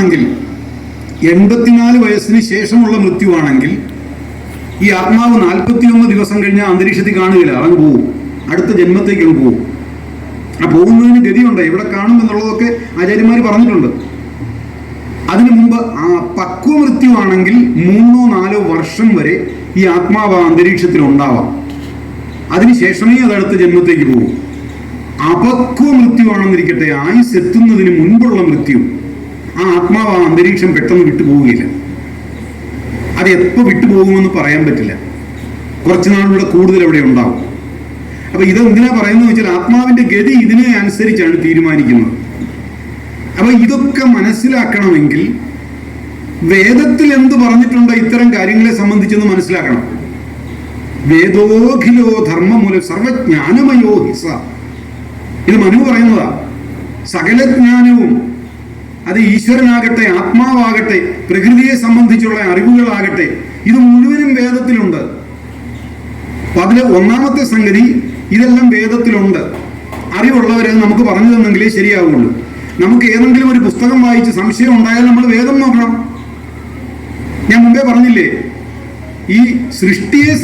മൃത്യുവാണെങ്കിൽ എൺപത്തിനാല് വയസ്സിന് ശേഷമുള്ള മൃത്യുവാണെങ്കിൽ ഈ ആത്മാവ് നാൽപ്പത്തിയൊന്ന് ദിവസം കഴിഞ്ഞാൽ അന്തരീക്ഷത്തിൽ കാണുകയില്ല അവൻ പോവും. അടുത്ത ജന്മത്തേക്ക് അങ്ങ് പോവും. ആ പോകുന്നതിന് ഗതിയുണ്ട്? എവിടെ കാണും എന്നുള്ളതൊക്കെ ആചാര്യന്മാർ പറഞ്ഞിട്ടുണ്ട്. അതിനു മുമ്പ് ആ പക്വ മൃത്യുവാണെങ്കിൽ മൂന്നോ നാലോ വർഷം വരെ ഈ ആത്മാവ് ആ അന്തരീക്ഷത്തിൽ ഉണ്ടാവാം. അതിനുശേഷമേ അത് അടുത്ത ജന്മത്തേക്ക് പോകും. അപക്വ മൃത്യുവാണെന്നിരിക്കട്ടെ ആയുസ് എത്തുന്നതിന് മുൻപുള്ള മൃത്യു. ആ ആത്മാവ് അന്തരീക്ഷം പെട്ടെന്ന് വിട്ടുപോവുകയില്ല. അത് എപ്പോൾ വിട്ടുപോകുമെന്ന് പറയാൻ പറ്റില്ല. കുറച്ച് നാളിലൂടെ കൂടുതൽ അവിടെ ഉണ്ടാവും. അപ്പൊ ഇത് എന്തിനാ പറയുന്നത് വെച്ചാൽ ആത്മാവിന്റെ ഗതി ഇതിനെ അനുസരിച്ചാണ് തീരുമാനിക്കുന്നത്. അപ്പൊ ഇതൊക്കെ മനസ്സിലാക്കണമെങ്കിൽ വേദത്തിൽ എന്ത് പറഞ്ഞിട്ടുണ്ടോ ഇത്തരം കാര്യങ്ങളെ സംബന്ധിച്ചെന്ന് മനസ്സിലാക്കണം. വേദോഖിലോ ധർമ്മമൂല സർവജ്ഞാനമയോ ഹിസ. ഇത് മനു പറയുന്നതാ. സകല ജ്ഞാനവും അത് ഈശ്വരനാകട്ടെ ആത്മാവാകട്ടെ പ്രകൃതിയെ സംബന്ധിച്ചുള്ള അറിവുകളാകട്ടെ ഇത് മുഴുവനും വേദത്തിലുണ്ട്. അപ്പൊ അതിലെ ഒന്നാമത്തെ സംഗതി ഇതെല്ലാം വേദത്തിലുണ്ട്. അറിവുള്ളവരെ നമുക്ക് പറഞ്ഞു തന്നെങ്കിലേ ശരിയാവുള്ളൂ. നമുക്ക് ഏതെങ്കിലും ഒരു പുസ്തകം വായിച്ച് സംശയം ഉണ്ടായാൽ നമ്മൾ വേദം നോക്കണം. ഞാൻ മുമ്പേ പറഞ്ഞില്ലേ ഈ സൃഷ്ടിയെ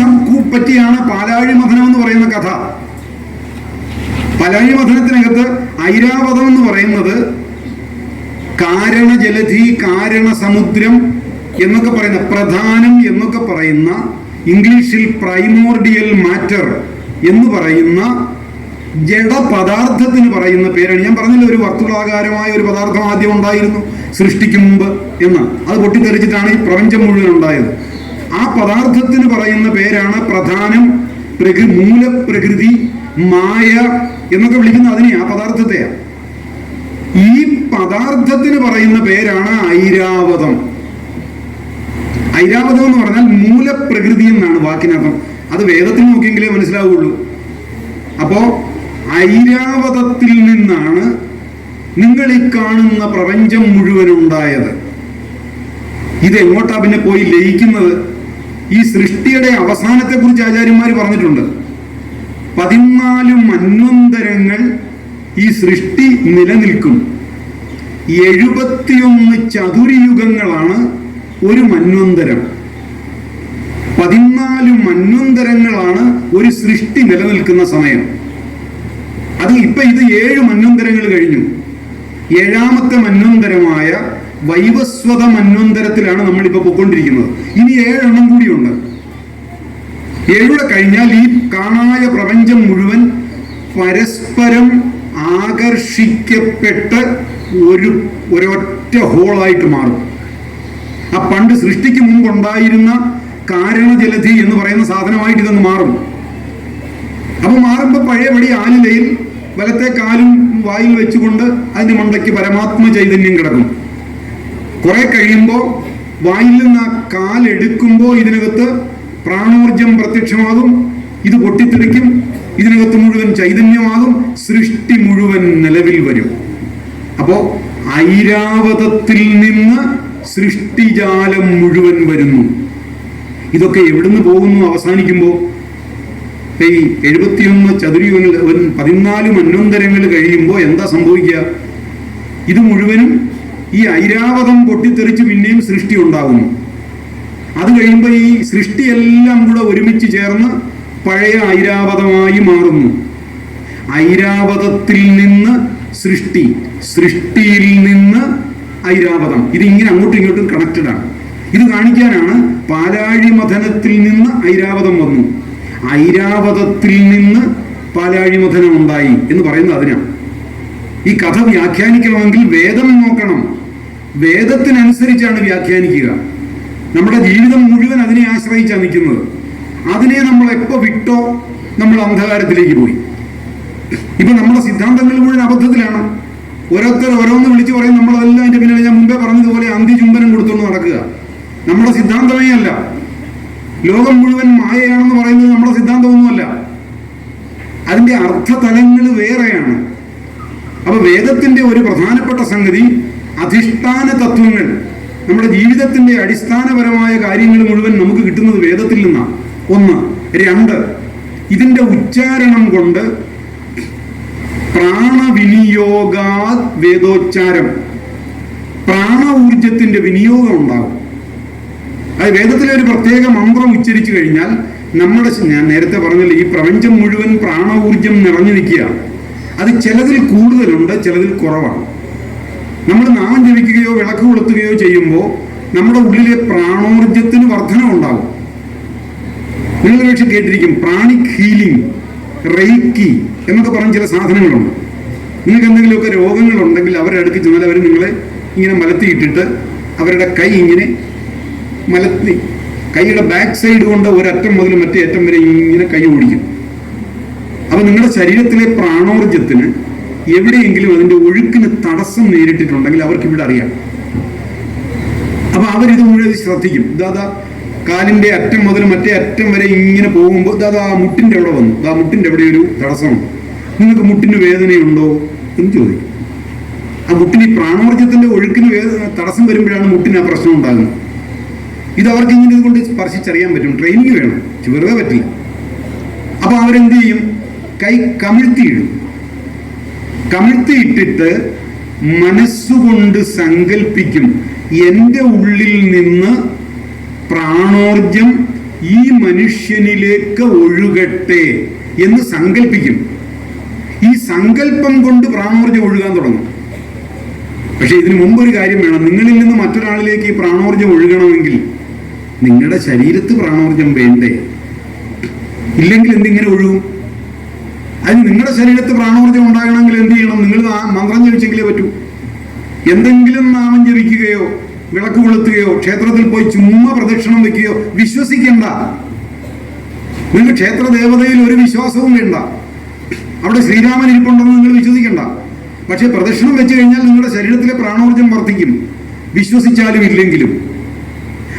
പറ്റിയാണ് പാലാഴി മഥനം എന്ന് പറയുന്ന കഥ. പാലാഴി മഥനത്തിനകത്ത് ഐരാവതം എന്ന് പറയുന്നത് കാരണ ജലധി കാരണ സമുദ്രം എന്നൊക്കെ പറയുന്ന പ്രധാനം എന്നൊക്കെ പറയുന്ന ഇംഗ്ലീഷിൽ പ്രൈമോർഡിയൽ മാറ്റർ എന്ന് പറയുന്ന ജഡ പദാർത്ഥത്തിന് പറയുന്ന പേരാണ്. ഞാൻ പറഞ്ഞില്ല ഒരു വർത്തുളാകാരമായ ഒരു പദാർത്ഥം ആദ്യം ഉണ്ടായിരുന്നു സൃഷ്ടിക്കും മുമ്പ് എന്ന്. അത് പൊട്ടിത്തെറിച്ചിട്ടാണ് ഈ പ്രപഞ്ചം മുഴുവൻ ഉണ്ടായത്. ആ പദാർത്ഥത്തിന് പറയുന്ന പേരാണ് പ്രധാനം പ്രകൃ മൂലപ്രകൃതി മായ എന്നൊക്കെ വിളിക്കുന്ന അതിനെ ആ പദാർത്ഥത്തെയാണ് ഈ പദാർത്ഥത്തിന് പറയുന്ന പേരാണ് ഐരാവതം. ഐരാവതം എന്ന് പറഞ്ഞാൽ മൂലപ്രകൃതി എന്നാണ് വാക്കിനർത്ഥം. അത് വേദത്തിൽ നോക്കിയെങ്കിലേ മനസ്സിലാവുള്ളൂ. അപ്പോ ഐരാവതത്തിൽ നിന്നാണ് നിങ്ങൾ ഈ കാണുന്ന പ്രപഞ്ചം മുഴുവൻ ഉണ്ടായത്. ഇത് എങ്ങോട്ടാ പിന്നെ പോയി ലയിക്കുന്നത്? ഈ സൃഷ്ടിയുടെ അവസാനത്തെ കുറിച്ച് ആചാര്യന്മാർ പറഞ്ഞിട്ടുണ്ട്. പതിനാല് മന്വന്തരങ്ങൾ ഈ സൃഷ്ടി നിലനിൽക്കും. എഴുപത്തിയൊന്ന് ചതുരയുഗങ്ങളാണ് ഒരു മന്വന്തരം. പതിനാല് മന്വന്തരങ്ങളാണ് ഒരു സൃഷ്ടി നിലനിൽക്കുന്ന സമയം. അത് ഇപ്പൊ ഇത് ഏഴ് മന്വന്തരങ്ങൾ കഴിഞ്ഞു. ഏഴാമത്തെ മന്വന്തരമായ വൈവസ്വത മന്വന്തരത്തിലാണ് നമ്മളിപ്പോ പൊയ്ക്കൊണ്ടിരിക്കുന്നത്. ഇനി ഏഴെണ്ണം കൂടിയുണ്ട്. ഏഴുടെ കഴിഞ്ഞാൽ ഈ കാണായ പ്രപഞ്ചം മുഴുവൻ പരസ്പരം ആകർഷിക്കപ്പെട്ട് ഒരു ഒരൊറ്റ ഹോളായിട്ട് മാറും. ആ പണ്ട് സൃഷ്ടിക്ക് മുമ്പുണ്ടായിരുന്ന കാരണജലധി എന്ന് പറയുന്ന സാധനമായിട്ട് ഇതൊന്ന് മാറും. അപ്പൊ മാറുമ്പോ പഴയപടി ആലിലയിൽ വലത്തെ കാലും വായിൽ വെച്ചുകൊണ്ട് അതിന്റെ മണ്ടയ്ക്ക് പരമാത്മ ചൈതന്യം കിടക്കും. കുറെ കഴിയുമ്പോൾ വായിൽ നിന്ന് ആ കാലെടുക്കുമ്പോൾ ഇതിനകത്ത് പ്രാണോർജം പ്രത്യക്ഷമാകും. ഇത് പൊട്ടിത്തെറിക്കും. ഇതിനകത്ത് മുഴുവൻ ചൈതന്യമാകും. സൃഷ്ടി മുഴുവൻ നിലവിൽ വരും. അപ്പോ ഐരാവതത്തിൽ നിന്ന് സൃഷ്ടിജാലം മുഴുവൻ വരുന്നു. ഇതൊക്കെ എവിടുന്ന് പോകുന്നു അവസാനിക്കുമ്പോൾ ഈ എഴുപത്തിയൊന്ന് ഒരു പതിനാല് മന്വന്തരങ്ങൾ കഴിയുമ്പോൾ എന്താ സംഭവിക്കുക? ഇത് മുഴുവനും ഈ ഐരാവതം പൊട്ടിത്തെറിച്ച് പിന്നെയും സൃഷ്ടി ഉണ്ടാകുന്നു. അത് കഴിയുമ്പോൾ ഈ സൃഷ്ടിയെല്ലാം കൂടെ ഒരുമിച്ച് ചേർന്ന് പഴയ ഐരാവതമായി മാറുന്നു. ഐരാവതത്തിൽ നിന്ന് സൃഷ്ടി സൃഷ്ടിയിൽ നിന്ന് ഐരാവതം. ഇതിങ്ങനെ അങ്ങോട്ടും ഇങ്ങോട്ടും കണക്റ്റഡ് ആണ്. ഇത് കാണിക്കാനാണ് പാലാഴി മഥനത്തിൽ നിന്ന് ഐരാവതം വന്നു. ഐരാവതത്തിൽ നിന്ന് പാലാഴി മഥനം ഉണ്ടായി എന്ന് പറയുന്നത് അതിനാണ്. ഈ കഥ വ്യാഖ്യാനിക്കണമെങ്കിൽ വേദം നോക്കണം. വേദത്തിനനുസരിച്ചാണ് വ്യാഖ്യാനിക്കുക. നമ്മുടെ ജീവിതം മുഴുവൻ അതിനെ ആശ്രയിച്ചാണ് നിൽക്കുന്നത്. അതിനെ നമ്മൾ എപ്പോ വിട്ടോ നമ്മൾ അന്ധകാരത്തിലേക്ക് പോയി. ഇപ്പൊ നമ്മുടെ സിദ്ധാന്തങ്ങൾ മുഴുവൻ അബദ്ധത്തിലാണ്. ഓരോരുത്തർ ഓരോന്ന് വിളിച്ചു പറയും നമ്മളതെല്ലാം അതിന്റെ പിന്നിൽ ഞാൻ മുമ്പേ പറഞ്ഞതുപോലെ അന്ത്യചുംബനം കൊടുത്തുകൊണ്ട് നടക്കുക. നമ്മുടെ സിദ്ധാന്തമേ അല്ല. ലോകം മുഴുവൻ മായയാണെന്ന് പറയുന്നത് നമ്മുടെ സിദ്ധാന്തമൊന്നുമല്ല. അതിന്റെ അർത്ഥതലങ്ങൾ വേറെയാണ്. അപ്പൊ വേദത്തിന്റെ ഒരു പ്രധാനപ്പെട്ട സംഗതി അധിഷ്ഠാന തത്വങ്ങൾ. നമ്മുടെ ജീവിതത്തിന്റെ അടിസ്ഥാനപരമായ കാര്യങ്ങൾ മുഴുവൻ നമുക്ക് കിട്ടുന്നത് വേദത്തിൽ നിന്നാണ്. ഒന്ന് രണ്ട്. ഇതിന്റെ ഉച്ചാരണം കൊണ്ട് പ്രാണവിനിയോഗാ വേദോച്ചാരം. പ്രാണ ഊർജത്തിന്റെ വിനിയോഗം ഉണ്ടാകും അത് വേദത്തിലെ ഒരു പ്രത്യേക മന്ത്രം ഉച്ചരിച്ചു കഴിഞ്ഞാൽ നമ്മുടെ ഞാൻ നേരത്തെ പറഞ്ഞില്ല ഈ പ്രപഞ്ചം മുഴുവൻ പ്രാണ ഊർജം നിറഞ്ഞു നിൽക്കുക അത് ചിലതിൽ കൂടുതലുണ്ട് ചിലതിൽ കുറവാണ്. നമ്മൾ നാമം ജപിക്കുകയോ വിളക്ക് കൊളുത്തുകയോ ചെയ്യുമ്പോൾ നമ്മുടെ ഉള്ളിലെ പ്രാണോർജത്തിന് വർധന ഉണ്ടാകും നിങ്ങൾ ഒരുപക്ഷെ കേട്ടിരിക്കും. പ്രാണിക് ഹീലിംഗ് റെയ്ക്കി എന്നൊക്കെ പറഞ്ഞ ചില സാധനങ്ങളുണ്ട്. നിങ്ങൾക്ക് എന്തെങ്കിലുമൊക്കെ രോഗങ്ങളുണ്ടെങ്കിൽ അവരുടെ അടുത്ത് ചെന്നാൽ അവർ നിങ്ങളെ ഇങ്ങനെ മലത്തിയിട്ടിട്ട് അവരുടെ കൈ ഇങ്ങനെ മലത്തി കൈയുടെ ബാക്ക് സൈഡ് കൊണ്ട് ഒരറ്റം മുതൽ മറ്റേ അറ്റം വരെ ഇങ്ങനെ കൈ ഓടിക്കും. അപ്പൊ നിങ്ങളുടെ ശരീരത്തിലെ പ്രാണോർജത്തിന് എവിടെയെങ്കിലും അതിന്റെ ഒഴുക്കിന് തടസ്സം നേരിട്ടിട്ടുണ്ടെങ്കിൽ അവർക്ക് ഇവിടെ അറിയാം. അപ്പൊ അവരിത് മുഴുവൻ ശ്രദ്ധിക്കും. ഇതാ കാലിന്റെ അറ്റം മുതൽ മറ്റേ അറ്റം വരെ ഇങ്ങനെ പോകുമ്പോൾ അത് ആ മുട്ടിന്റെ അവിടെ വന്നു. ആ മുട്ടിന്റെ അവിടെ ഒരു തടസ്സമുണ്ട് നിങ്ങൾക്ക് മുട്ടിന് വേദനയുണ്ടോ എന്ന് ചോദിക്കും. ആ മുട്ടിന് ഈ പ്രാണോർജത്തിന്റെ ഒഴുക്കിന് വേദന തടസ്സം വരുമ്പോഴാണ് മുട്ടിന് ആ പ്രശ്നം ഉണ്ടാകുന്നത്. ഇത് അവർക്ക് ഇങ്ങനെ ഇതുകൊണ്ട് സ്പർശിച്ചറിയാൻ പറ്റും. ട്രെയിനിങ് വേണം. വെറുതെ പറ്റില്ല. അപ്പൊ അവരെന്ത് ചെയ്യും? കൈ കമിഴ്ത്തിയിടും കമിഴ്ത്തിയിട്ടിട്ട് മനസ്സുകൊണ്ട് സങ്കല്പിക്കും എന്റെ ഉള്ളിൽ നിന്ന് പ്രാണോർജം ഈ മനുഷ്യനിലേക്ക് ഒഴുകട്ടെ എന്ന് സങ്കല്പിക്കും ഈ സങ്കല്പം കൊണ്ട് പ്രാണോർജം ഒഴുകാൻ തുടങ്ങും. പക്ഷെ ഇതിനു മുമ്പ് ഒരു കാര്യം വേണം. നിങ്ങളിൽ നിന്ന് മറ്റൊരാളിലേക്ക് ഈ പ്രാണോർജം ഒഴുകണമെങ്കിൽ നിങ്ങളുടെ ശരീരത്ത് പ്രാണോർജം വേണ്ടേ? ഇല്ലെങ്കിൽ എന്തിങ്ങനെ ഒഴുകും? അതിന് നിങ്ങളുടെ ശരീരത്ത് പ്രാണോർജം ഉണ്ടാകണമെങ്കിൽ എന്ത് ചെയ്യണം? നിങ്ങൾ മന്ത്രം ജപിച്ചെങ്കിലേ പറ്റൂ. എന്തെങ്കിലും നാമം ജപിക്കുകയോ വിളക്ക് കൊളുത്തുകയോ ക്ഷേത്രത്തിൽ പോയി ചുമ്മാ പ്രദക്ഷിണം വെക്കുകയോ വിശ്വസിക്കേണ്ട. നിങ്ങൾ ക്ഷേത്ര ദേവതയിൽ ഒരു വിശ്വാസവും വേണ്ട. അവിടെ ശ്രീരാമൻ ഇരിപ്പുണ്ടെന്ന് നിങ്ങൾ വിശ്വസിക്കണ്ട. പക്ഷേ പ്രദക്ഷിണം വെച്ച് കഴിഞ്ഞാൽ നിങ്ങളുടെ ശരീരത്തിലെ പ്രാണോർജം വർദ്ധിക്കും. വിശ്വസിച്ചാലും ഇല്ലെങ്കിലും.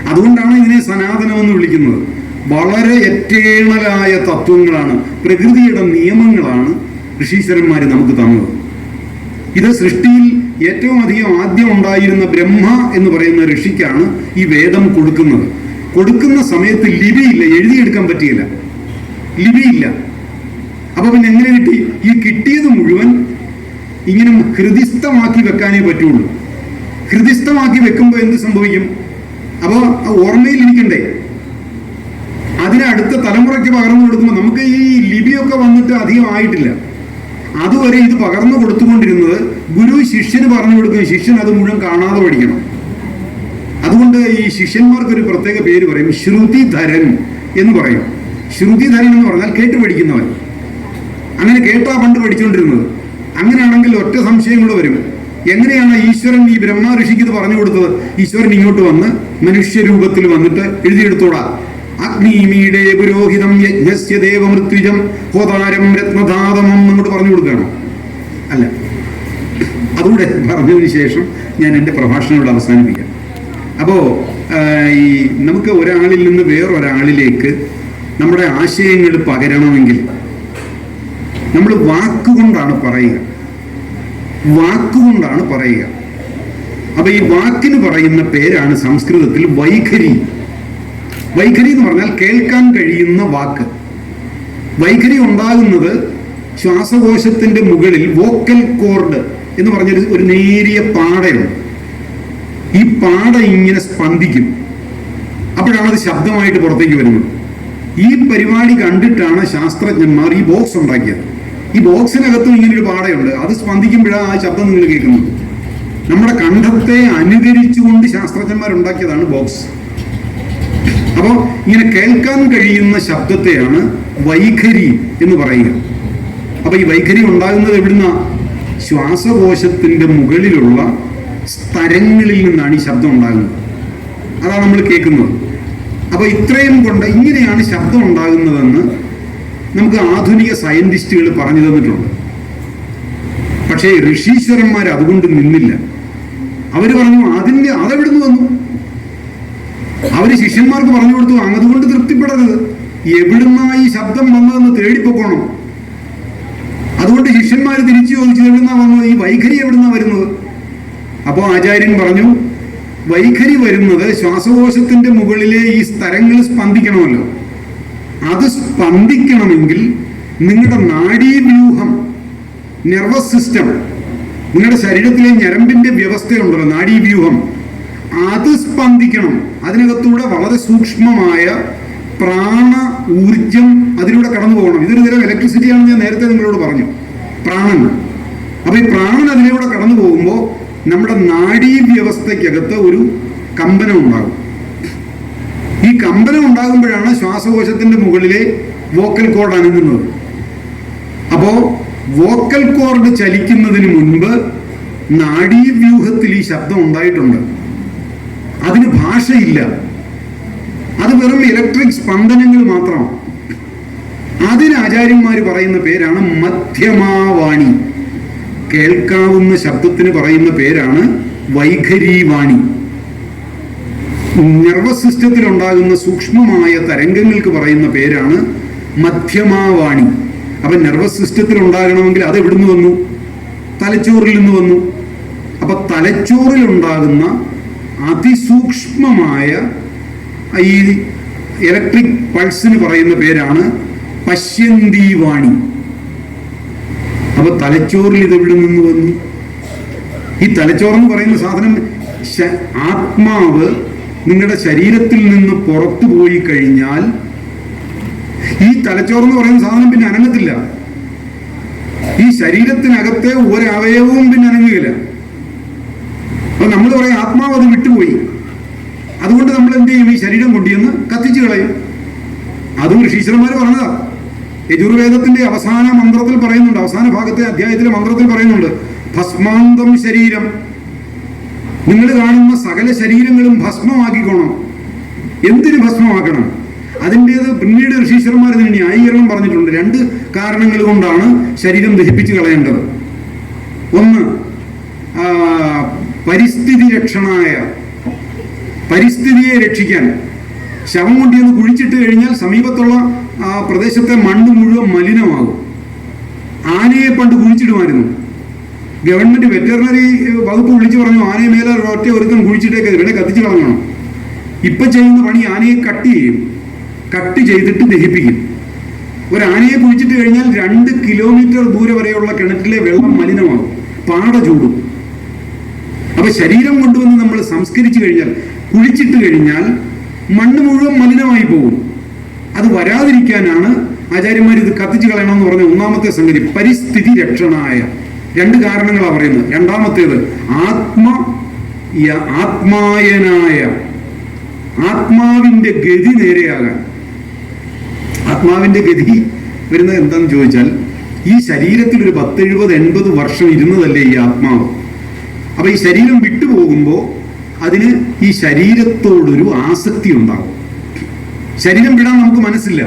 അതുകൊണ്ടാണ് ഇതിനെ സനാതനമെന്ന് വിളിക്കുന്നത്. വളരെ എറ്റേണലായ തത്വങ്ങളാണ് പ്രകൃതിയുടെ നിയമങ്ങളാണ് ഋഷീശ്വരന്മാർ നമുക്ക് തന്നത്. ഇത് സൃഷ്ടിയിൽ ഏറ്റവും അധികം ആദ്യം ഉണ്ടായിരുന്ന ബ്രഹ്മ എന്ന് പറയുന്ന ഋഷിക്കാണ് ഈ വേദം കൊടുക്കുന്നത്. കൊടുക്കുന്ന സമയത്ത് ലിപിയില്ല എഴുതിയെടുക്കാൻ പറ്റിയില്ല. ലിപിയില്ല. അപ്പൊ പിന്നെ എങ്ങനെ കിട്ടി? ഈ കിട്ടിയത് മുഴുവൻ ഇങ്ങനെ ഹൃദിസ്ഥമാക്കി വെക്കാനേ പറ്റുള്ളൂ. ഹൃദിസ്ഥമാക്കി വെക്കുമ്പോൾ എന്ത് സംഭവിക്കും? അപ്പോൾ ഓർമ്മയിൽ ഇരിക്കണ്ടേ? അതിനെ അടുത്ത തലമുറയ്ക്ക് പകർന്നു കൊടുക്കുമ്പോൾ നമുക്ക് ഈ ലിപിയൊക്കെ വന്നിട്ട് അധികം ആയിട്ടില്ല. അതുവരെ ഇത് പകർന്നു കൊടുത്തുകൊണ്ടിരുന്നത് ഗുരു ശിഷ്യന് പറഞ്ഞു കൊടുക്കും ശിഷ്യൻ അത് മുഴുവൻ കാണാതെ പഠിക്കണം. അതുകൊണ്ട് ഈ ശിഷ്യന്മാർക്ക് ഒരു പ്രത്യേക പേര് പറയും ശ്രുതിധരൻ എന്ന് പറയും. ശ്രുതിധരൻ എന്ന് പറഞ്ഞാൽ കേട്ട് പഠിക്കുന്നവൻ. അങ്ങനെ കേട്ടാ പണ്ട് പഠിച്ചുകൊണ്ടിരുന്നത് അങ്ങനെയാണെങ്കിൽ ഒറ്റ സംശയം കൂടെ വരും. എങ്ങനെയാണ് ഈശ്വരൻ ഈ ബ്രഹ്മ ഋഷിക്ക് ഇത് പറഞ്ഞു കൊടുത്തത്? ഈശ്വരൻ ഇങ്ങോട്ട് വന്ന് മനുഷ്യരൂപത്തിൽ വന്നിട്ട് എഴുതിയെടുത്തോടാ അഗ്നിമീടെ പുരോഹിതം യജ്ഞസ്യ ദേവമൃത്യുജം ഹോതാരം രത്നധാതമം അങ്ങോട്ട് പറഞ്ഞു കൊടുക്കണം അല്ല അതുകൂടെ പറഞ്ഞതിന് ശേഷം ഞാൻ എന്റെ പ്രഭാഷണം അവസാനിപ്പിക്കാം. അപ്പോൾ ഈ നമുക്ക് ഒരാളിൽ നിന്ന് വേറൊരാളിലേക്ക് നമ്മുടെ ആശയങ്ങൾ പകരണമെങ്കിൽ നമ്മൾ വാക്കുകൊണ്ടാണ് പറയുക. വാക്കുകൊണ്ടാണ് പറയുക. അപ്പൊ ഈ വാക്കിന് പറയുന്ന പേരാണ് സംസ്കൃതത്തിൽ വൈഖരി. വൈഖരി എന്ന് പറഞ്ഞാൽ കേൾക്കാൻ കഴിയുന്ന വാക്ക്. വൈഖരി ഉണ്ടാകുന്നത് ശ്വാസകോശത്തിന്റെ മുകളിൽ വോക്കൽ കോർഡ് എന്ന് പറഞ്ഞൊരു ഒരു നേരിയ പാടയുണ്ട് ഈ പാട ഇങ്ങനെ സ്പന്ദിക്കും. അപ്പോഴാണ് അത് ശബ്ദമായിട്ട് പുറത്തേക്ക് വരുന്നത്. ഈ പരിപാടി കണ്ടിട്ടാണ് ശാസ്ത്രജ്ഞന്മാർ ഈ ബോക്സ് ഉണ്ടാക്കിയത്. ഈ ബോക്സിനകത്തും ഇങ്ങനെ ഒരു പാടയുണ്ട്. അത് സ്പന്ദിക്കുമ്പോഴാണ് ആ ശബ്ദം നിങ്ങൾ കേൾക്കുന്നത്. നമ്മുടെ കണ്ഠത്തെ അനുകരിച്ചുകൊണ്ട് ശാസ്ത്രജ്ഞന്മാർ ഉണ്ടാക്കിയതാണ് ബോക്സ്. അപ്പോൾ ഇങ്ങനെ കേൾക്കാൻ കഴിയുന്ന ശബ്ദത്തെയാണ് വൈഖരി എന്ന് പറയുക. അപ്പൊ ഈ വൈഖരി ഉണ്ടാകുന്നത് എവിടുന്ന? ശ്വാസകോശത്തിന്റെ മുകളിലുള്ള സ്തരങ്ങളിൽ നിന്നാണ് ഈ ശബ്ദം ഉണ്ടാകുന്നത്. അതാണ് നമ്മൾ കേൾക്കുന്നത്. അപ്പൊ ഇത്രയും കൊണ്ട് ഇങ്ങനെയാണ് ശബ്ദം ഉണ്ടാകുന്നതെന്ന് നമുക്ക് ആധുനിക സയന്റിസ്റ്റുകൾ പറഞ്ഞു തന്നിട്ടുണ്ട്. പക്ഷേ ഋഷീശ്വരന്മാർ അതുകൊണ്ട് നിന്നില്ല. അവർ പറഞ്ഞു അതിന്റെ അതെവിടുന്ന് വന്നു? അവർ ശിഷ്യന്മാർക്ക് പറഞ്ഞു കൊടുത്തു അതുകൊണ്ട് തൃപ്തിപ്പെടരുത്. എവിടുന്നായി ശബ്ദം വന്നതെന്ന് തേടിപ്പോക്കണം. അതുകൊണ്ട് ശിഷ്യന്മാർ തിരിച്ചു ചോദിച്ചു എവിടുന്നാ വന്നത്? ഈ വൈഖരി എവിടുന്നാ വരുന്നത്? അപ്പോൾ ആചാര്യൻ പറഞ്ഞു വൈഖരി വരുന്നത് ശ്വാസകോശത്തിന്റെ മുകളിലെ ഈ സ്ഥലങ്ങൾ സ്പന്ദിക്കണമല്ലോ. അത് സ്പന്ദിക്കണമെങ്കിൽ നിങ്ങളുടെ നാഡീവ്യൂഹം നെർവസ് സിസ്റ്റം നിങ്ങളുടെ ശരീരത്തിലെ ഞരമ്പിന്റെ വ്യവസ്ഥയുണ്ടല്ലോ നാഡീവ്യൂഹം. അത് സ്പന്ദിക്കണം. അതിനകത്തൂടെ വളരെ സൂക്ഷ്മമായ പ്രാണ ഊർജം അതിലൂടെ കടന്നു പോകണം. ഇതൊരു തരം ഇലക്ട്രിസിറ്റി ആണെന്ന് ഞാൻ നേരത്തെ നിങ്ങളോട് പറഞ്ഞു. പ്രാണൻ അപ്പൊ ഈ പ്രാണൻ അതിലൂടെ കടന്നു പോകുമ്പോൾ നമ്മുടെ നാഡീ വ്യവസ്ഥയ്ക്കകത്ത് ഒരു കമ്പനം ഉണ്ടാകും. ഈ കമ്പനം ഉണ്ടാകുമ്പോഴാണ് ശ്വാസകോശത്തിന്റെ മുകളിലെ വോക്കൽ കോഡ് അനങ്ങുന്നത്. അപ്പോ വോക്കൽ കോർഡ് ചലിക്കുന്നതിന് മുൻപ് നാഡീവ്യൂഹത്തിൽ ഈ ശബ്ദം ഉണ്ടായിട്ടുണ്ട്. അതിന് ഭാഷയില്ല. അത് വെറും ഇലക്ട്രിക് സ്പന്ദനങ്ങൾ മാത്രമാണ് അതിന് ആചാര്യന്മാർ പറയുന്ന പേരാണ് മധ്യമാവാണി. കേൾക്കാവുന്ന ശബ്ദത്തിന് പറയുന്ന പേരാണ് വൈഖരീവാണി. നെർവസ് സിസ്റ്റത്തിൽ ഉണ്ടാകുന്ന സൂക്ഷ്മമായ തരംഗങ്ങൾക്ക് പറയുന്ന പേരാണ് മധ്യമാവാണി. അപ്പൊ നെർവസ് സിസ്റ്റത്തിൽ ഉണ്ടാകണമെങ്കിൽ അത് എവിടുന്ന് വന്നു? തലച്ചോറിൽ നിന്ന് വന്നു. അപ്പൊ തലച്ചോറിൽ ഉണ്ടാകുന്ന അതിസൂക്ഷ്മമായ ഈ ഇലക്ട്രിക് പൾസിന് പറയുന്ന പേരാണ് പശ്യന്തീവാണി. അപ്പൊ തലച്ചോറിൽ ഇത് എവിടെ നിന്ന് വന്നു? ഈ തലച്ചോറെന്ന് പറയുന്ന സാധനം ആത്മാവ് നിങ്ങളുടെ ശരീരത്തിൽ നിന്ന് പുറത്തു പോയി കഴിഞ്ഞാൽ ഈ തലച്ചോറെന്ന് പറയുന്ന സാധനം പിന്നെ അനങ്ങത്തില്ല. ഈ ശരീരത്തിനകത്തെ ഒരവയവവും പിന്നെ അനങ്ങുകയില്ല. അപ്പൊ നമ്മൾ പറയും ആത്മാവ് അത് വിട്ടുപോയി. അതുകൊണ്ട് നമ്മൾ എന്ത് ചെയ്യും? ഈ ശരീരം കൊണ്ടിയെന്ന് കത്തിച്ചു കളയും. അതും ഋഷീശ്വരന്മാർ പറഞ്ഞതാ. യജുർവേദത്തിന്റെ അവസാന മന്ത്രത്തിൽ പറയുന്നുണ്ട്. അവസാന ഭാഗത്തെ അധ്യായത്തിലെ മന്ത്രത്തിൽ പറയുന്നുണ്ട്. ഭസ്മാന്തം ശരീരം. നിങ്ങൾ കാണുന്ന സകല ശരീരങ്ങളും ഭസ്മമാക്കിക്കോണം. എന്തിന് ഭസ്മമാക്കണം? അതിന്റേത് പിന്നീട് ഋഷീശ്വരന്മാർ ഇതിന് ന്യായീകരണം പറഞ്ഞിട്ടുണ്ട്. രണ്ട് കാരണങ്ങൾ കൊണ്ടാണ് ശരീരം ദഹിപ്പിച്ച് കളയേണ്ടത്. ഒന്ന് പരിസ്ഥിതി രക്ഷണായ പരിസ്ഥിതിയെ രക്ഷിക്കാൻ ശവം കൊണ്ടുവന്ന് കുഴിച്ചിട്ട് കഴിഞ്ഞാൽ സമീപത്തുള്ള ആ പ്രദേശത്തെ മണ്ണ് മുഴുവൻ മലിനമാകും. ആനയെ പണ്ട് കുഴിച്ചിടുമായിരുന്നു. ഗവൺമെന്റ് വെറ്ററിനറി വകുപ്പ് വിളിച്ചു പറഞ്ഞു ആനയെ മേലെ ഒറ്റ ഒരുത്തം കുഴിച്ചിട്ടേക്ക് ഇവിടെ കത്തിച്ചു കളഞ്ഞണം ഇപ്പൊ ചെയ്യുന്ന പണി ആനയെ കട്ട് ചെയ്യും. കട്ട് ചെയ്തിട്ട് ദഹിപ്പിക്കും. ഒരു ആനയെ കുഴിച്ചിട്ട് കഴിഞ്ഞാൽ രണ്ട് കിലോമീറ്റർ ദൂരെ വരെയുള്ള കിണറ്റിലെ വെള്ളം മലിനമാകും. പാട ചൂടും. അപ്പൊ ശരീരം കൊണ്ടുവന്ന് നമ്മൾ സംസ്കരിച്ചു കഴിഞ്ഞാൽ കുഴിച്ചിട്ട് കഴിഞ്ഞാൽ മണ്ണ് മുഴുവൻ മലിനമായി പോകും. അത് വരാതിരിക്കാനാണ് ആചാര്യന്മാർ ഇത് കത്തിച്ചു കളയണമെന്ന് പറഞ്ഞ ഒന്നാമത്തെ സംഗതി പരിസ്ഥിതി രക്ഷണായ രണ്ട് കാരണങ്ങളാണ് പറയുന്നത്. രണ്ടാമത്തേത് ആത്മ ആത്മായനായ ആത്മാവിന്റെ ഗതി നേരെയാകാൻ. ആത്മാവിന്റെ ഗതി വരുന്നത് എന്താന്ന് ചോദിച്ചാൽ ഈ ശരീരത്തിൽ ഒരു പത്തെഴുപത് എൺപത് വർഷം ഇരുന്നതല്ലേ ഈ ആത്മാവ്? അപ്പൊ ഈ ശരീരം വിട്ടുപോകുമ്പോൾ അതിന് ഈ ശരീരത്തോടൊരു ആസക്തി ഉണ്ടാകും. ശരീരം വിടാൻ നമുക്ക് മനസ്സില്ല.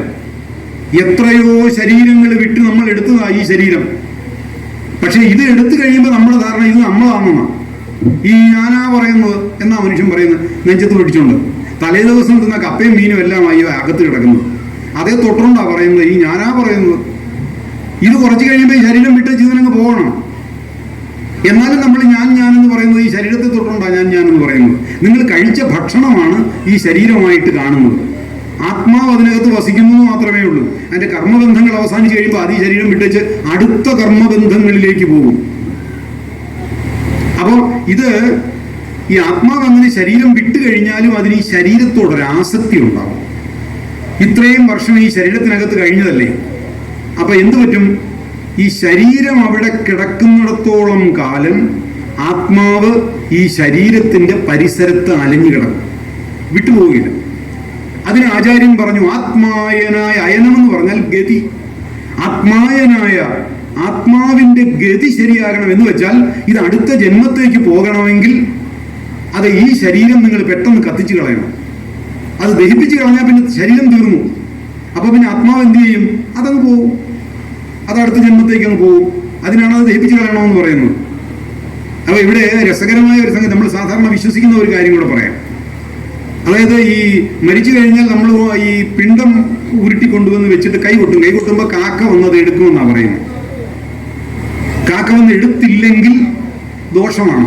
എത്രയോ ശരീരങ്ങൾ വിട്ട് നമ്മൾ എടുത്തതാണ് ഈ ശരീരം. പക്ഷെ ഇത് എടുത്തു കഴിയുമ്പോൾ നമ്മൾ ധാരണ ഇത് നമ്മളാണെന്നാ. ഈ ഞാനാ പറയുന്നത് എന്നാ മനുഷ്യൻ പറയുന്നത്? നെഞ്ചത്ത് പിടിച്ചോണ്ട്. തലേ ദിവസം തിന്ന കപ്പയും മീനും എല്ലാം ആയി അകത്ത് കിടക്കുന്നത് അതേ തൊട്ടുകൊണ്ടാണ് പറയുന്നത് ഈ ഞാനാ പറയുന്നത്. ഇത് കുറച്ച് കഴിയുമ്പോൾ ഈ ശരീരം വിട്ട് ജീവനങ്ങ് പോകണം. എന്നാലും നമ്മൾ ഞാൻ ഞാൻ എന്ന് പറയുന്നത് ഈ ശരീരത്തെ തൊട്ടുകൊണ്ടാണ് ഞാൻ ഞാൻ എന്ന് പറയുന്നത്. നിങ്ങൾ കഴിച്ച ഭക്ഷണമാണ് ഈ ശരീരമായിട്ട് കാണുന്നത്. ആത്മാവ് അതിനകത്ത് വസിക്കുന്നു മാത്രമേ ഉള്ളൂ. അതിന്റെ കർമ്മബന്ധങ്ങൾ അവസാനിച്ച് കഴിയുമ്പോൾ അത് ഈ ശരീരം വിട്ടേച്ച് അടുത്ത കർമ്മബന്ധങ്ങളിലേക്ക് പോകും. അപ്പോൾ ഇത് ഈ ആത്മാവ് അങ്ങനെ ശരീരം വിട്ടു കഴിഞ്ഞാലും അതിന് ഈ ശരീരത്തോടൊരു ആസക്തി ഉണ്ടാവും. ഇത്രയും വർഷം ഈ ശരീരത്തിനകത്ത് കഴിഞ്ഞതല്ലേ? അപ്പൊ എന്തു പറ്റും? ഈ ശരീരം അവിടെ കിടക്കുന്നിടത്തോളം കാലം ആത്മാവ് ഈ ശരീരത്തിന്റെ പരിസരത്ത് അലഞ്ഞു കിടക്കും. വിട്ടുപോകില്ല. അതിന് ആചാര്യൻ പറഞ്ഞു ആത്മായനായ അയനം എന്ന് പറഞ്ഞാൽ ഗതി. ആത്മായനായ ആത്മാവിന്റെ ഗതി ശരിയാകണം എന്ന് വെച്ചാൽ ഇത് അടുത്ത ജന്മത്തേക്ക് പോകണമെങ്കിൽ അത് ഈ ശരീരം നിങ്ങൾ പെട്ടെന്ന് കത്തിച്ചു കളയണം. അത് ദഹിപ്പിച്ച് കളഞ്ഞാൽ പിന്നെ ശരീരം തീർന്നു അപ്പൊ പിന്നെ ആത്മാവ് എന്ത് ചെയ്യും? അതങ്ങ് പോകും. അത് അടുത്ത ജന്മത്തേക്ക് അങ്ങ് പോകും അതിനാണ് അത് ദഹിപ്പിച്ചു കളയണമെന്ന് പറയുന്നത് അപ്പൊ ഇവിടെ രസകരമായ ഒരു സംഗതി നമ്മൾ സാധാരണ വിശ്വസിക്കുന്ന ഒരു കാര്യം കൂടെ പറയാം. അതായത് ഈ മരിച്ചു കഴിഞ്ഞാൽ നമ്മൾ ഈ പിണ്ടം ഉരുട്ടി കൊണ്ടുവന്ന് വെച്ചിട്ട് കൈ കൊട്ടും. കൈ കൊട്ടുമ്പോൾ കാക്ക വന്നത് എടുക്കുമെന്നാണ് പറയുന്നത്. കാക്ക വന്ന് എടുത്തില്ലെങ്കിൽ ദോഷമാണ്.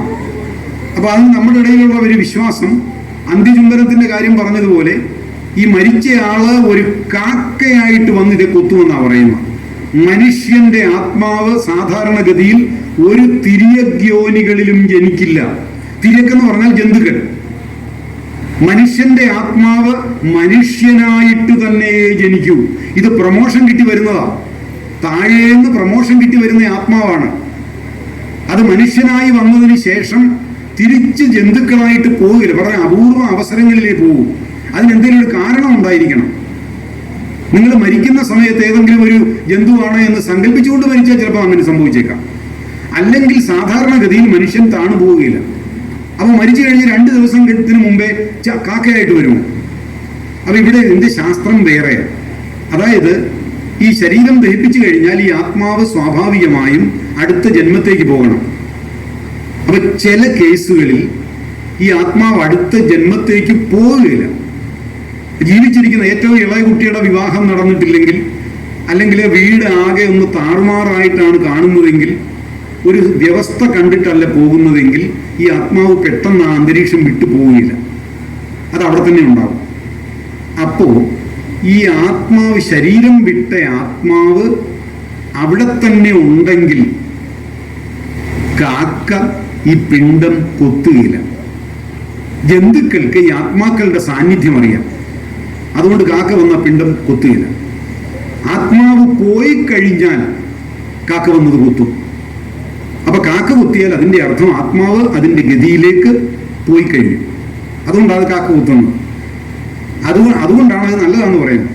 അപ്പൊ അത് നമ്മുടെ ഇടയിലുള്ള ഒരു വിശ്വാസം. അന്ത്യചുംബനത്തിന്റെ കാര്യം പറഞ്ഞതുപോലെ ഈ മരിച്ചയാൾ ഒരു കാക്കയായിട്ട് വന്ന് ഇത് കൊത്തുമെന്നാണ് പറയുന്നത്. മനുഷ്യന്റെ ആത്മാവ് സാധാരണഗതിയിൽ ഒരു തിരിയഗ്യോനികളിലും ജനിക്കില്ല. തിരിയക്കെന്ന് പറഞ്ഞാൽ ജന്തുക്കൾ. മനുഷ്യന്റെ ആത്മാവ് മനുഷ്യനായിട്ട് തന്നെ ജനിക്കൂ. ഇത് പ്രൊമോഷൻ കിട്ടി വരുന്നതാ. താഴേന്ന് പ്രൊമോഷൻ കിട്ടി വരുന്ന ആത്മാവാണ്. അത് മനുഷ്യനായി വന്നതിന് ശേഷം തിരിച്ച് ജന്തുക്കളായിട്ട് പോകില്ല. വളരെ അപൂർവ അവസരങ്ങളിലേ പോകും. അതിനെന്തെങ്കിലും ഒരു കാരണം ഉണ്ടായിരിക്കണം. നിങ്ങൾ മരിക്കുന്ന സമയത്ത് ഏതെങ്കിലും ഒരു ജന്തുവാണ് എന്ന് സങ്കല്പിച്ചുകൊണ്ട് മരിച്ചാൽ ചിലപ്പോൾ അങ്ങനെ സംഭവിച്ചേക്കാം. അല്ലെങ്കിൽ സാധാരണഗതിയിൽ മനുഷ്യൻ താണു പോവുകയില്ല. അപ്പൊ മരിച്ചു കഴിഞ്ഞ് രണ്ട് ദിവസത്തിന് മുമ്പേ കാക്കയായിട്ട് വരുമോ? അപ്പൊ ഇവിടെ ഇതിന്റെ ശാസ്ത്രം വേറെയാണ് അതായത് ഈ ശരീരം ദഹിപ്പിച്ചു കഴിഞ്ഞാൽ ഈ ആത്മാവ് സ്വാഭാവികമായും അടുത്ത ജന്മത്തേക്ക് പോകണം. അപ്പൊ ചില കേസുകളിൽ ഈ ആത്മാവ് അടുത്ത ജന്മത്തേക്ക് പോവുകയില്ല. ജീവിച്ചിരിക്കുന്ന ഏറ്റവും ഇളയ കുട്ടിയുടെ വിവാഹം നടന്നിട്ടില്ലെങ്കിൽ അല്ലെങ്കിൽ വീട് ആകെ ഒന്ന് താറുമാറായിട്ടാണ് കാണുന്നതെങ്കിൽ ഒരു വ്യവസ്ഥ കണ്ടിട്ടല്ല പോകുന്നതെങ്കിൽ ഈ ആത്മാവ് പെട്ടെന്ന് ആ അന്തരീക്ഷം വിട്ടു പോവുകയില്ല. അത് അവിടെ തന്നെ ഉണ്ടാവും. അപ്പോ ഈ ആത്മാവ് ശരീരം വിട്ട ആത്മാവ് അവിടെ തന്നെ ഉണ്ടെങ്കിൽ കാക്ക ഈ പിണ്ടം കൊത്തുകയില്ല. ജന്തുക്കൾക്ക് ഈ ആത്മാക്കളുടെ സാന്നിധ്യം അറിയാം. അതുകൊണ്ട് കാക്ക വന്ന പിണ്ടം കൊത്തുകയില്ല ആത്മാവ് പോയി കഴിഞ്ഞാൽ കാക്ക വന്നത് കുത്തും. അപ്പൊ കാക്ക കുത്തിയാൽ അതിന്റെ അർത്ഥം ആത്മാവ് അതിന്റെ ഗതിയിലേക്ക് പോയി കഴിഞ്ഞു. അതുകൊണ്ടാണ് കാക്ക കുത്തുന്നത്. അതുകൊണ്ട് അതുകൊണ്ടാണ് അത് നല്ലതാണെന്ന് പറയുന്നത്.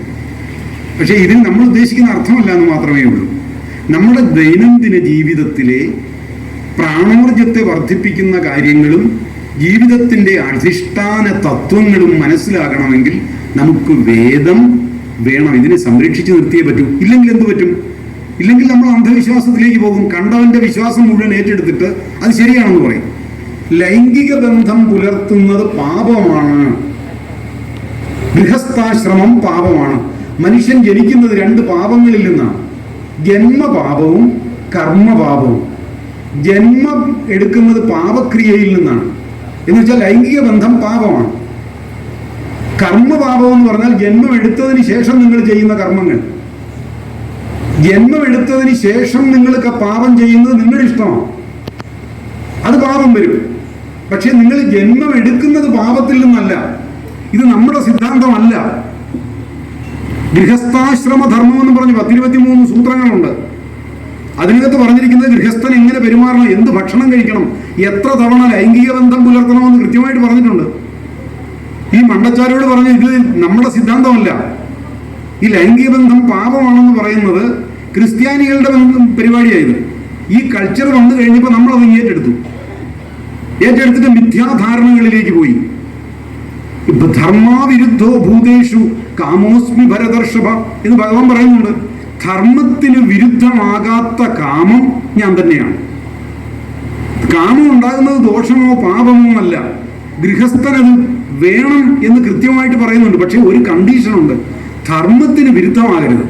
പക്ഷേ ഇതിൽ നമ്മൾ ഉദ്ദേശിക്കുന്ന അർത്ഥമല്ല എന്ന് മാത്രമേ ഉള്ളൂ. നമ്മുടെ ദൈനംദിന ജീവിതത്തിലെ പ്രാണോർജത്തെ വർദ്ധിപ്പിക്കുന്ന കാര്യങ്ങളും ജീവിതത്തിന്റെ അധിഷ്ഠാന തത്വങ്ങളും മനസ്സിലാകണമെങ്കിൽ നമുക്ക് വേദം വേണം. ഇതിനെ സംരക്ഷിച്ചു നിർത്തിയേ പറ്റൂ. ഇല്ലെങ്കിൽ എന്ത് പറ്റും? ഇല്ലെങ്കിൽ നമ്മൾ അന്ധവിശ്വാസത്തിലേക്ക് പോകും. കണ്ടവന്റെ വിശ്വാസം മുഴുവൻ ഏറ്റെടുത്തിട്ട് അത് ശരിയാണെന്ന് പറയും. ലൈംഗിക ബന്ധം പുലർത്തുന്നത് പാപമാണ്. ഗൃഹസ്ഥാശ്രമം പാപമാണ്. മനുഷ്യൻ ജനിക്കുന്നത് രണ്ട് പാപങ്ങളിൽ നിന്നാണ്. ജന്മപാപവും കർമ്മപാപവും. ജന്മം എടുക്കുന്നത് പാപക്രിയയിൽ നിന്നാണ്. എന്ന് വെച്ചാൽ ലൈംഗിക ബന്ധം പാപമാണ്. കർമ്മപാപം എന്ന് പറഞ്ഞാൽ ജന്മം എടുത്തതിന് ശേഷം നിങ്ങൾ ചെയ്യുന്ന കർമ്മങ്ങൾ. ജന്മം എടുത്തതിന് ശേഷം നിങ്ങൾക്ക് പാപം ചെയ്യുന്നത് നിങ്ങളുടെ ഇഷ്ടമാണ്. അത് പാപം വരും. പക്ഷെ നിങ്ങൾ ജന്മം എടുക്കുന്നത് പാപത്തിൽ നിന്നല്ല. ഇത് നമ്മുടെ സിദ്ധാന്തമല്ല. ഗൃഹസ്ഥാശ്രമ ധർമ്മം എന്ന് പറഞ്ഞ് പത്തിരുപത്തി മൂന്ന് സൂത്രങ്ങളുണ്ട്. അതിനകത്ത് പറഞ്ഞിരിക്കുന്നത് ഗൃഹസ്ഥൻ എങ്ങനെ പെരുമാറണം എന്ത് ഭക്ഷണം കഴിക്കണം എത്ര തവണ ലൈംഗിക ബന്ധം പുലർത്തണമെന്ന് കൃത്യമായിട്ട് പറഞ്ഞിട്ടുണ്ട്. ഈ മണ്ടച്ചാരോട് പറഞ്ഞ ഇത് നമ്മുടെ സിദ്ധാന്തമല്ല. ഈ ലൈംഗിക ബന്ധം പാപമാണെന്ന് പറയുന്നത് ക്രിസ്ത്യാനികളുടെ പരിപാടിയായത്. ഈ കൾച്ചർ വന്നു കഴിഞ്ഞപ്പോൾ നമ്മൾ അത് ഏറ്റെടുത്തു. ഏറ്റെടുത്തിട്ട് മിഥ്യാധാരണകളിലേക്ക് പോയി. ഇപ്പൊ ധർമാവിരുദ്ധോ ഭൂതേഷു കാമോസ്മി ഭരദർഷഭ എന്ന് ഭഗവാൻ പറയുന്നുണ്ട്. ധർമ്മത്തിന് വിരുദ്ധമാകാത്ത കാമം ഞാൻ തന്നെയാണ്. കാമം ഉണ്ടാകുന്നത് ദോഷമോ പാപമോ അല്ല. ഗൃഹസ്ഥനത് വേണം എന്ന് കൃത്യമായിട്ട് പറയുന്നുണ്ട്. പക്ഷെ ഒരു കണ്ടീഷനുണ്ട്. ധർമ്മത്തിന് വിരുദ്ധമാകരുത്.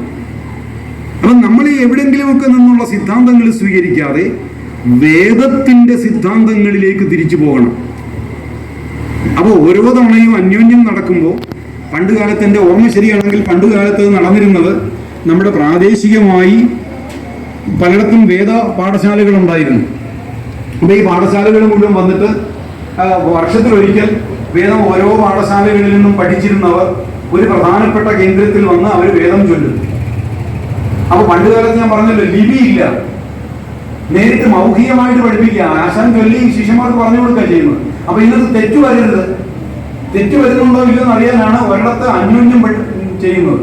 അപ്പം നമ്മൾ എവിടെയെങ്കിലുമൊക്കെ നിന്നുള്ള സിദ്ധാന്തങ്ങൾ സ്വീകരിക്കാതെ വേദത്തിന്റെ സിദ്ധാന്തങ്ങളിലേക്ക് തിരിച്ചു പോകണം. അപ്പോൾ ഓരോ തവണയും അന്യോന്യം നടക്കുമ്പോൾ പണ്ട് കാലത്ത് എന്റെ ഓർമ്മ ശരിയാണെങ്കിൽ പണ്ട് കാലത്ത് നടന്നിരുന്നത് നമ്മുടെ പ്രാദേശികമായി പലയിടത്തും വേദ പാഠശാലകൾ ഉണ്ടായിരുന്നു ഈ പാഠശാലകൾ മുഴുവൻ വന്നിട്ട് വർഷത്തിലൊരിക്കൽ വേദം ഓരോ പാഠശാലകളിൽ നിന്നും പഠിച്ചിരുന്നവർ ഒരു പ്രധാനപ്പെട്ട കേന്ദ്രത്തിൽ വന്ന് അവർ വേദം ചൊല്ലും അപ്പൊ പണ്ട് കാലത്ത് ഞാൻ പറഞ്ഞല്ലോ ഇല്ല നേരിട്ട് മൗഖികമായിട്ട് പഠിപ്പിക്കുക. ആശാൻ ചൊല്ലി ശിഷ്യന്മാർക്ക് പറഞ്ഞു കൊടുക്കുക ചെയ്യുന്നത്. അപ്പൊ ഇന്നത്തെ തെറ്റ് വരരുത്. തെറ്റ് വരുന്നുണ്ടോ ഇല്ലയോ എന്ന് അറിയാനാണ് ഒരിടത്ത് അന്യോന്യം ചെയ്യുന്നത്.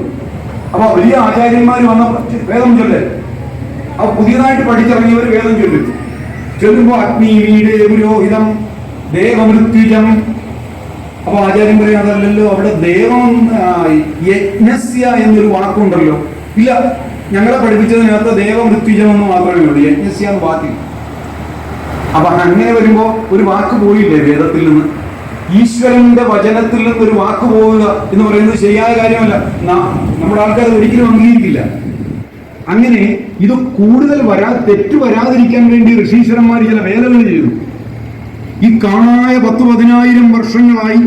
അപ്പൊ വലിയ ആചാര്യന്മാർ വന്ന വേദം ചൊല്ലേ. അപ്പൊ പുതിയതായിട്ട് പഠിച്ചിറങ്ങിയവർ വേദം ചൊല്ലും. ചൊല്ലുമ്പോ അഗ്നി വീട് പുരോഹിതം ദേവമൃത്യുജം അപ്പൊ ആചാര്യൻ പറയും അതല്ലല്ലോ അവിടെ ദേവം യജ്ഞസ്യ എന്നൊരു വാക്കുണ്ടല്ലോ. ഇല്ല ഞങ്ങളെ പഠിപ്പിച്ചതിനകത്ത് ദേവമൃത്യുജം എന്ന് മാത്രമേ ഉള്ളൂ യജ്ഞസ്യ എന്ന് വാക്കില്ല. അപ്പൊ അങ്ങനെ വരുമ്പോ ഒരു വാക്ക് പോയില്ലേ വേദത്തിൽ നിന്ന്? ഈശ്വരന്റെ വചനത്തിൽ നിന്ന് ഒരു വാക്ക് പോവുക എന്ന് പറയുന്നത് ശരിയായ കാര്യമല്ല. നമ്മുടെ ആൾക്കാർ ഒരിക്കലും അംഗീകരിക്കില്ല. അങ്ങനെ ഇത് കൂടുതൽ വരാ തെറ്റ് വരാതിരിക്കാൻ വേണ്ടി ഋഷീശ്വരന്മാർ ചില വേദങ്ങൾ ചെയ്തു. ഈ കാണായ പത്ത് പതിനായിരം വർഷങ്ങളായി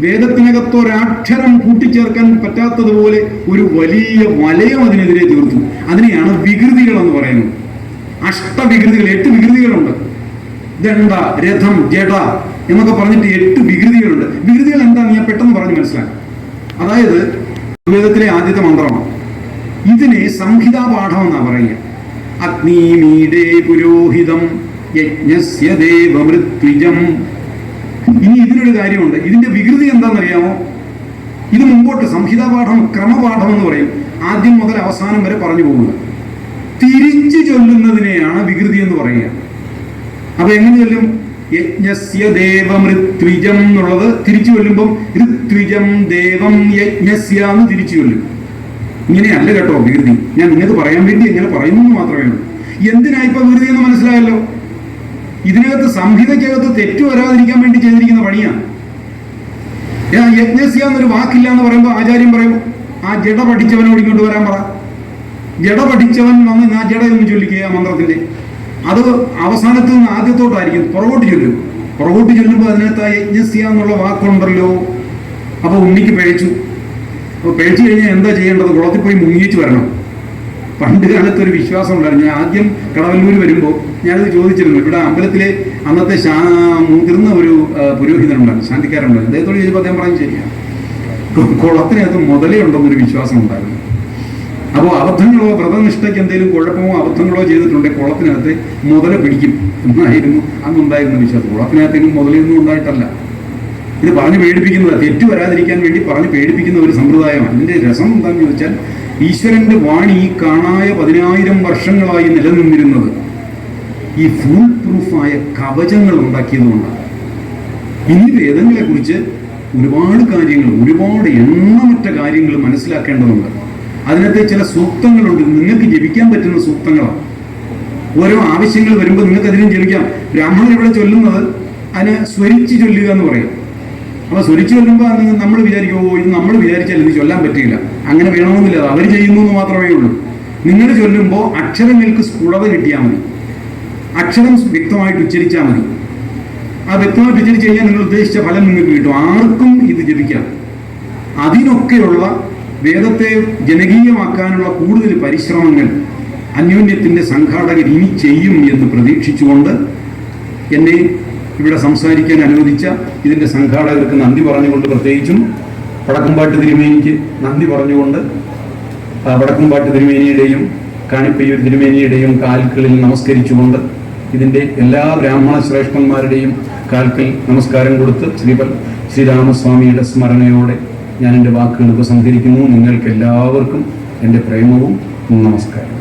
വേദത്തിനകത്ത് ഒരക്ഷരം കൂട്ടിച്ചേർക്കാൻ പറ്റാത്തതുപോലെ ഒരു വലിയ വലയം അതിനെതിരെ തീർത്തു. അതിനെയാണ് വികൃതികൾ എന്ന് പറയുന്നത്. അഷ്ടവികൃതികൾ എട്ട് വികൃതികളുണ്ട്. ദണ്ഡ രഥം ജഡ എന്നൊക്കെ പറഞ്ഞിട്ട് എട്ട് വികൃതികളുണ്ട്. വികൃതികൾ എന്താണെന്ന് ഞാൻ പെട്ടെന്ന് പറഞ്ഞ് മനസ്സിലാക്കാം. അതായത് വേദത്തിലെ ആദ്യത്തെ മന്ത്രമാണ്. ഇതിനെ സംഹിതാപാഠം എന്നാണ് എന്നാ പറയുക. അഗ്നിമീഡേ പുരോഹിതം. യജ്ഞസ്യ ദേവമൃത്വിജം ഇനി ഇതിനൊരു കാര്യമുണ്ട്. ഇതിന്റെ വികൃതി എന്താണെന്നറിയാമോ? ഇത് മുമ്പോട്ട് സംഹിതാപാഠം ക്രമപാഠം എന്ന് പറയും. ആദ്യം മുതൽ അവസാനം വരെ പറഞ്ഞു പോകുന്നത്. തിരിച്ചു ചൊല്ലുന്നതിനെയാണ് വികൃതി എന്ന് പറയുക. അപ്പൊ എങ്ങനെ ചൊല്ലും? യജ്ഞസ്യ ദേവമൃത്വിജം എന്നുള്ളത് തിരിച്ചു ചൊല്ലുമ്പം ഋത്വിജം ദേവം യജ്ഞസ്യ എന്ന് തിരിച്ചു ചൊല്ലും. ഇങ്ങനെയല്ല കേട്ടോ വികൃതി. ഞാൻ നിങ്ങൾക്ക് പറയാൻ വേണ്ടി എങ്ങനെ പറയുന്നു മാത്രമേ ഉള്ളൂ. എന്തിനായിപ്പോ വികൃതി എന്ന് മനസ്സിലായല്ലോ? ഇതിനകത്ത് സംഹിതയ്ക്കകത്ത് തെറ്റു വരാതിരിക്കാൻ വേണ്ടി ചെയ്തിരിക്കുന്ന പണിയാണ്. യജ്ഞസ്യ എന്നൊരു വാക്കില്ല എന്ന് പറയുമ്പോൾ ആചാര്യം പറയും ആ ജഡ പഠിച്ചവനോട് ഇങ്ങോട്ട് വരാൻ പറ. ജഡ പഠിച്ചവൻ വന്ന് ഞാൻ ജഡ എന്ന് ചൊല്ലിക്കുക മന്ത്രത്തിന്റെ. അത് അവസാനത്ത് നിന്ന് ആദ്യത്തോട്ടായിരിക്കും പുറകോട്ട് ചൊല്ലും. പുറകോട്ട് ചൊല്ലുമ്പോൾ അതിനകത്ത് ആ യജ്ഞസ്യ എന്നുള്ള വാക്കുണ്ടല്ലോ. അപ്പൊ ഉണ്ണിക്ക് പിഴച്ചു അപ്പൊ പിഴച്ചു കഴിഞ്ഞാൽ എന്താ ചെയ്യേണ്ടത്? കുളത്തിൽ പോയി മുങ്ങിയിച്ച് വരണം. പണ്ട് കാലത്ത് ഒരു വിശ്വാസം ഉണ്ടായിരുന്നു. ഞാൻ ആദ്യം കടവല്ലൂർ വരുമ്പോൾ ഞാനത് ചോദിച്ചിരുന്നു. ഇവിടെ അമ്പലത്തിലെ അന്നത്തെ ശാ മുതിർന്ന ഒരു പുരോഹിതനുണ്ടായിരുന്നു ശാന്തിക്കാരുണ്ടായിരുന്നു അദ്ദേഹത്തോട് ചോദിച്ചപ്പോൾ അദ്ദേഹം പറഞ്ഞു ശരിയാണ് കുളത്തിനകത്ത് മുതലേ ഉണ്ടെന്നൊരു വിശ്വാസം ഉണ്ടായിരുന്നു. അപ്പോൾ അബദ്ധങ്ങളോ വ്രതനിഷ്ഠയ്ക്ക് എന്തെങ്കിലും കുഴപ്പമോ അബദ്ധങ്ങളോ ചെയ്തിട്ടുണ്ടെങ്കിൽ കുളത്തിനകത്ത് മുതല പിടിക്കും എന്നായിരുന്നു അന്നുണ്ടായിരുന്ന വിശ്വാസം. കുളത്തിനകത്തേക്കും മുതലൊന്നും ഉണ്ടായിട്ടല്ല. ഇത് പറഞ്ഞു പേടിപ്പിക്കുന്നത്. തെറ്റ് വരാതിരിക്കാൻ വേണ്ടി പറഞ്ഞു പേടിപ്പിക്കുന്ന ഒരു സമ്പ്രദായമാണ്. ഇതിന്റെ രസം എന്താണെന്ന് ചോദിച്ചാൽ ഈശ്വരന്റെ വാണി കാണായ പതിനായിരം വർഷങ്ങളായി നിലനിന്നിരുന്നത്. ഈ ഫുൾ പ്രൂഫായ കവചങ്ങൾ ഉണ്ടാക്കിയതുകൊണ്ടാണ്. ഇനി വേദങ്ങളെ കുറിച്ച് ഒരുപാട് കാര്യങ്ങൾ ഒരുപാട് എണ്ണമറ്റ കാര്യങ്ങൾ മനസ്സിലാക്കേണ്ടതുണ്ട്. അതിനകത്ത് ചില സൂക്തങ്ങളുണ്ട് നിങ്ങൾക്ക് ജപിക്കാൻ പറ്റുന്ന സൂക്തങ്ങളാണ്. ഓരോ ആവശ്യങ്ങൾ വരുമ്പോൾ നിങ്ങൾക്ക് അതിനും ജപിക്കാം. ബ്രാഹ്മണർ ഇവിടെ ചൊല്ലുന്നത്? അതിനെ സ്വരിച്ച് ചൊല്ലുക എന്ന് പറയും. അപ്പൊ സ്വരിച്ച് ചൊല്ലുമ്പോൾ നമ്മൾ വിചാരിക്കും ഓ ഇത് നമ്മൾ വിചാരിച്ചാൽ ഇത് ചൊല്ലാൻ പറ്റില്ല അങ്ങനെ വേണമെന്നില്ല അവർ ചെയ്യുന്നു എന്ന് മാത്രമേ ഉള്ളൂ. നിങ്ങൾ ചൊല്ലുമ്പോൾ അക്ഷരങ്ങൾക്ക് സ്ഫുടത കിട്ടിയാൽ മതി. അക്ഷരം വ്യക്തമായിട്ട് ഉച്ചരിച്ചാൽ മതി. ആ വ്യക്തമായിട്ട് ഉച്ചരിച്ച് കഴിഞ്ഞാൽ നിങ്ങൾ ഉദ്ദേശിച്ച ഫലം നിങ്ങൾക്ക് കിട്ടും. ആർക്കും ഇത് ജപിക്കാം. അതിനൊക്കെയുള്ള വേദത്തെ ജനകീയമാക്കാനുള്ള കൂടുതൽ പരിശ്രമങ്ങൾ അന്യോന്യത്തിന്റെ സംഘാടകർ ഇനി ചെയ്യും എന്ന് പ്രതീക്ഷിച്ചുകൊണ്ട് എന്നെ ഇവിടെ സംസാരിക്കാൻ അനുവദിച്ച ഇതിന്റെ സംഘാടകർക്ക് നന്ദി പറഞ്ഞുകൊണ്ട് പ്രത്യേകിച്ചും വടക്കുംപാട്ട് തിരുമേനിക്ക് നന്ദി പറഞ്ഞുകൊണ്ട് വടക്കുംപാട്ട് തിരുമേനിയുടെയും കാണിപ്പയ്യൂർ തിരുമേനിയുടെയും കാൽക്കളിൽ നമസ്കരിച്ചുകൊണ്ട് ഇതിന്റെ എല്ലാ ബ്രാഹ്മണ ശ്രേഷ്ഠന്മാരുടെയും കാൽക്കൽ നമസ്കാരം കൊടുത്ത് ശ്രീപൽ ശ്രീരാമസ്വാമിയുടെ സ്മരണയോടെ ഞാൻ എന്റെ വാക്കുകൾ ഉപസംഹരിക്കുന്നു. നിങ്ങൾക്കെല്ലാവർക്കും എന്റെ പ്രേമവും നമസ്കാരം